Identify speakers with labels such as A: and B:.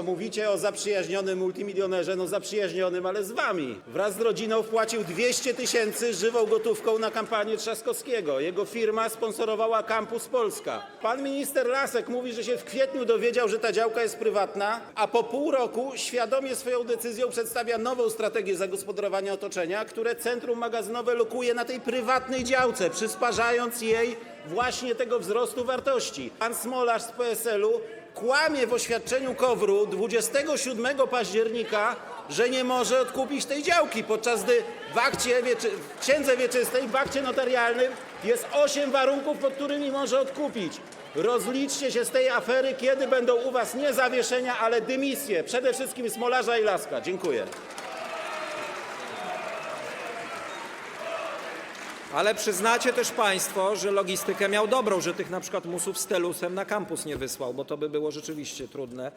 A: Mówicie o zaprzyjaźnionym multimilionerze, no zaprzyjaźnionym, ale z wami. Wraz z rodziną wpłacił 200 tysięcy żywą gotówką na kampanię Trzaskowskiego. Jego firma sponsorowała Campus Polska. Pan minister Lasek mówi, że się w kwietniu dowiedział, że ta działka jest prywatna, a po pół roku świadomie swoją decyzją przedstawia nową strategię zagospodarowania otoczenia, które centrum magazynowe lokuje na tej prywatnej działce, przysparzając jej właśnie tego wzrostu wartości. Pan Smolarz z PSL-u kłamie w oświadczeniu KOWR-u 27 października, że nie może odkupić tej działki, podczas gdy w, akcie wieczy, w księdze wieczystej, w akcie notarialnym jest 8 warunków, pod którymi może odkupić. Rozliczcie się z tej afery, kiedy będą u was nie zawieszenia, ale dymisje. Przede wszystkim Smolarza i Laska. Dziękuję.
B: Ale przyznacie też Państwo, że logistykę miał dobrą, że tych na przykład musów z Telusem na kampus nie wysłał, bo to by było rzeczywiście trudne